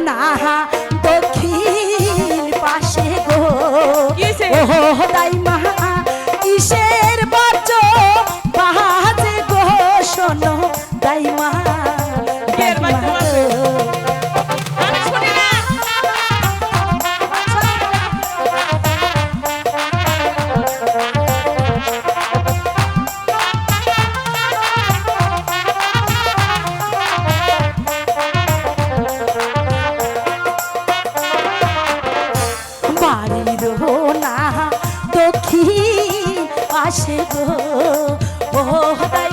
না দক্ষিণ পাশে গো? ও তাই মা পাশে গো। ও দাই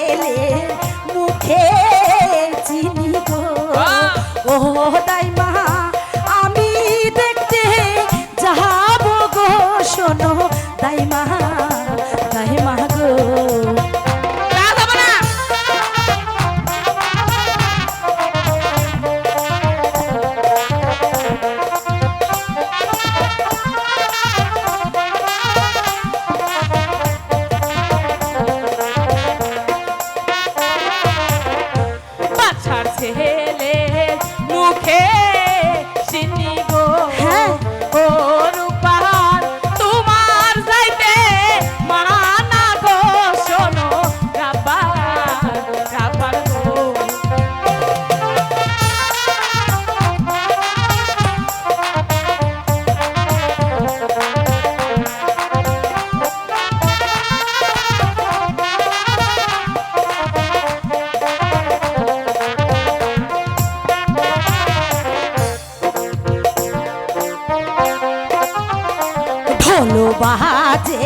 বাজে,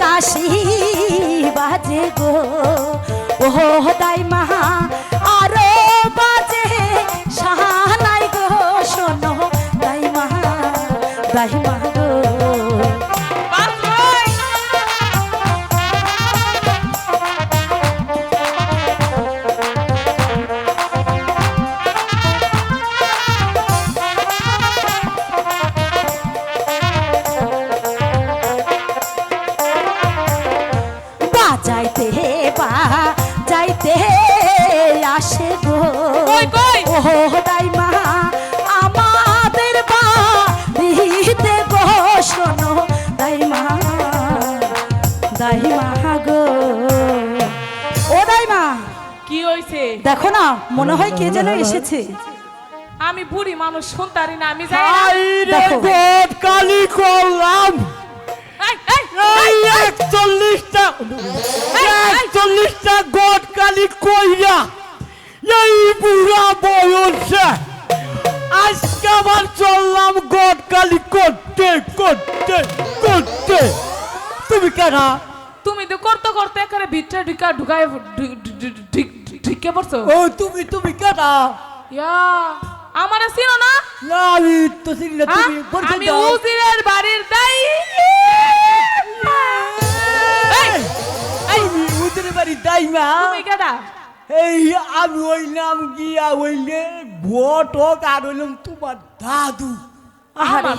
কাশি বাজে গো। ও দাই মাহা আরও বাজে সাহানাই গো। শোনো, দাই মাহা দাই ও মা আমাদের বা দিতে গো শোনো দাই মা দাই মা গো। ও দাই মা কি হইছে? দেখো না মনে হয় কে যেন এসেছে। আমি বুড়ি মানুষ শুনতারি না আমি যাই দেখো। কালি করলাম। একচল্লিশটা। একচল্লিশটা গোট কালি কইরা। এই বুড়া বয়সে আজকে আবার চললাম গোট কালি করতে করতে করতে। তুমি কেন তুমি তো করতে করতে এখানে ভিতরে ঢুকা ঢুকায় ঢুকে পড়ছো। ও তুমি তুমি কেন ইয়া আমারে চিনো না? না আমি তো চিনি না হ্যাঁ? তুমি বলছো আমি। উজিরের বাড়ির দাই এই, এই, তুমি ভিতরে বাড়ি দাইমা তুমি কেডা এই আমি হইলাম গিয়া হইলে বটক আর হইলাম তোমার দাদু। আহারে।